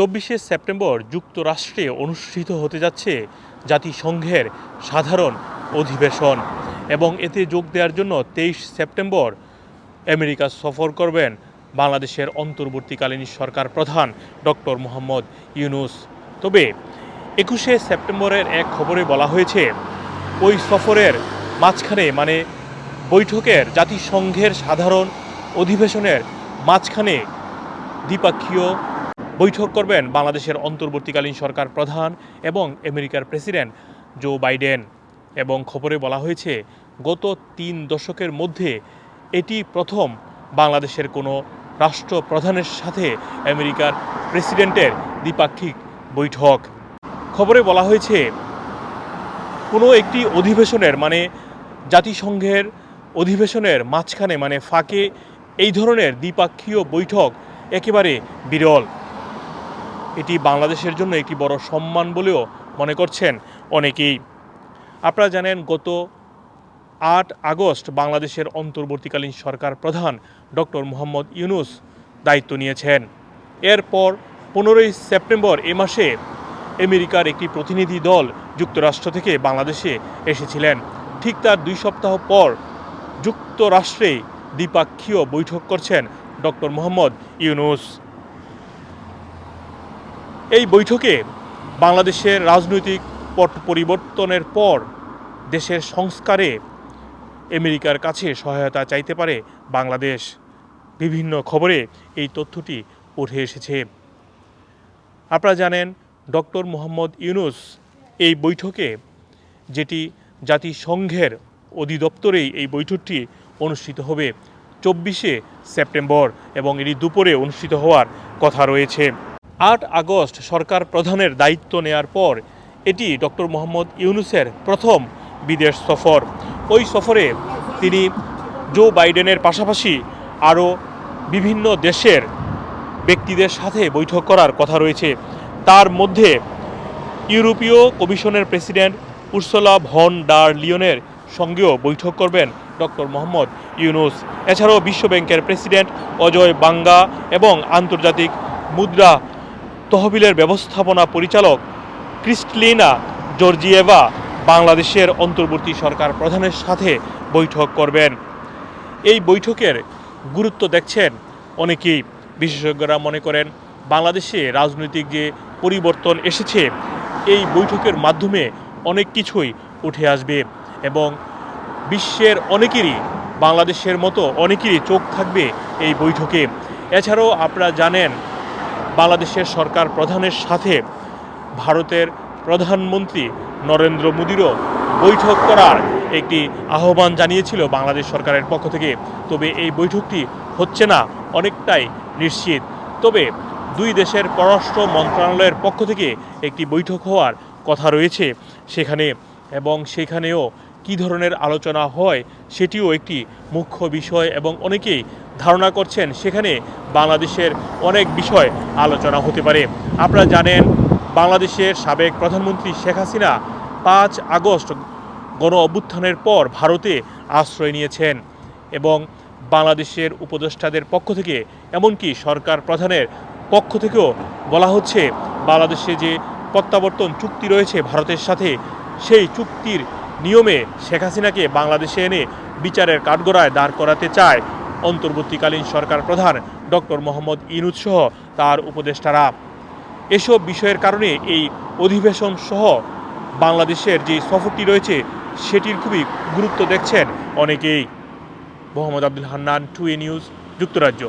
চব্বিশে সেপ্টেম্বর যুক্তরাষ্ট্রে অনুষ্ঠিত হতে যাচ্ছে জাতিসংঘের সাধারণ অধিবেশন এবং এতে যোগ দেওয়ার জন্য তেইশ সেপ্টেম্বর আমেরিকা সফর করবেন বাংলাদেশের অন্তর্বর্তীকালীন সরকার প্রধান ডক্টর মোহাম্মদ ইউনুস। তবে একুশে সেপ্টেম্বরের এক খবরে বলা হয়েছে, ওই সফরের মাঝখানে মানে বৈঠকের জাতিসংঘের সাধারণ অধিবেশনের মাঝখানে দ্বিপাক্ষীয় বৈঠক করবেন বাংলাদেশের অন্তর্বর্তীকালীন সরকার প্রধান এবং আমেরিকার প্রেসিডেন্ট জো বাইডেন। এবং খবরে বলা হয়েছে, গত তিন দশকের মধ্যে এটি প্রথম বাংলাদেশের কোনো রাষ্ট্রপ্রধানের সাথে আমেরিকার প্রেসিডেন্টের দ্বিপাক্ষিক বৈঠক। খবরে বলা হয়েছে, কোনো একটি অধিবেশনের মানে জাতিসংঘের অধিবেশনের মাঝখানে মানে ফাঁকে এই ধরনের দ্বিপাক্ষীয় বৈঠক একেবারে বিরল। এটি বাংলাদেশের জন্য একটি বড় সম্মান বলেও মনে করছেন অনেকেই। আপনারা জানেন, গত আট আগস্ট বাংলাদেশের অন্তর্বর্তীকালীন সরকার প্রধান ডক্টর মোহাম্মদ ইউনুস দায়িত্ব নিয়েছেন। এরপর পনেরোই সেপ্টেম্বর এ মাসে আমেরিকার একটি প্রতিনিধি দল যুক্তরাষ্ট্র থেকে বাংলাদেশে এসেছিলেন। ঠিক তার দুই সপ্তাহ পর যুক্তরাষ্ট্রে দ্বিপাক্ষীয় বৈঠক করছেন ডক্টর মোহাম্মদ ইউনুস। এই বৈঠকে বাংলাদেশের রাজনৈতিক পট পরিবর্তনের পর দেশের সংস্কারে আমেরিকার কাছে সহায়তা চাইতে পারে বাংলাদেশ। বিভিন্ন খবরে এই তথ্যটি উঠে এসেছে। আপনারা জানেন, ডক্টর মোহাম্মদ ইউনুস এই বৈঠকে, যেটি জাতিসংঘের অধিদপ্তরেই এই বৈঠকটি অনুষ্ঠিত হবে, চব্বিশে সেপ্টেম্বর এবং এটি দুপুরে অনুষ্ঠিত হওয়ার কথা রয়েছে। আট আগস্ট সরকার প্রধানের দায়িত্ব নেয়ার পর এটি ডক্টর মোহাম্মদ ইউনুসের প্রথম বিদেশ সফর। ওই সফরে তিনি জো বাইডেনের পাশাপাশি আরও বিভিন্ন দেশের ব্যক্তিদের সাথে বৈঠক করার কথা রয়েছে। তার মধ্যে ইউরোপীয় কমিশনের প্রেসিডেন্ট উর্সলা ভন ডার লিওনের সঙ্গেও বৈঠক করবেন ডক্টর মোহাম্মদ ইউনুস। এছাড়াও বিশ্বব্যাংকের প্রেসিডেন্ট অজয় বাঙ্গা এবং আন্তর্জাতিক মুদ্রা তহবিলের ব্যবস্থাপনা পরিচালক ক্রিস্টলিনা জর্জিয়েভা বাংলাদেশের অন্তর্বর্তী সরকার প্রধানের সাথে বৈঠক করবেন। এই বৈঠকের গুরুত্ব দেখছেন অনেকেই। বিশেষজ্ঞরা মনে করেন, বাংলাদেশে রাজনৈতিক যে পরিবর্তন এসেছে, এই বৈঠকের মাধ্যমে অনেক কিছুই উঠে আসবে এবং বিশ্বের অনেকেরই, বাংলাদেশের মতো অনেকেরই চোখ থাকবে এই বৈঠকে। এছাড়াও আপনারা জানেন বাংলাদেশের সরকার প্রধানের সাথে ভারতের প্রধানমন্ত্রী নরেন্দ্র মোদীরও বৈঠক করার একটি আহ্বান জানিয়েছিল বাংলাদেশ সরকারের পক্ষ থেকে। তবে এই বৈঠকটি হচ্ছে না, অনেকটাই নিশ্চিত। তবে দুই দেশের পররাষ্ট্র মন্ত্রণালয়ের পক্ষ থেকে একটি বৈঠক হওয়ার কথা রয়েছে সেখানে এবং সেখানেও কী ধরনের আলোচনা হয় সেটিও একটি মুখ্য বিষয় এবং অনেকেই ধারণা করছেন সেখানে বাংলাদেশের অনেক বিষয় আলোচনা হতে পারে। আপনারা জানেন, বাংলাদেশের সাবেক প্রধানমন্ত্রী শেখ হাসিনা পাঁচ আগস্ট গণ অভ্যুত্থানের পর ভারতে আশ্রয় নিয়েছেন এবং বাংলাদেশের উপদেষ্টাদের পক্ষ থেকে, এমনকি সরকার প্রধানের পক্ষ থেকেও বলা হচ্ছে, বাংলাদেশে যে প্রত্যাবর্তন চুক্তি রয়েছে ভারতের সাথে, সেই চুক্তির নিয়মে শেখ হাসিনাকে বাংলাদেশে এনে বিচারের কাঠগড়ায় দাঁড় করাতে চায় অন্তর্বর্তীকালীন সরকার প্রধান ডক্টর মোহাম্মদ ইনুদ সহ তার উপদেষ্টারা। এসব বিষয়ের কারণে এই অধিবেশন সহ বাংলাদেশের যে সফরটি রয়েছে, সেটির খুবই গুরুত্ব দেখছেন অনেকেই। Mohammad Abdul Hannan to A news, যুক্তরাজ্য।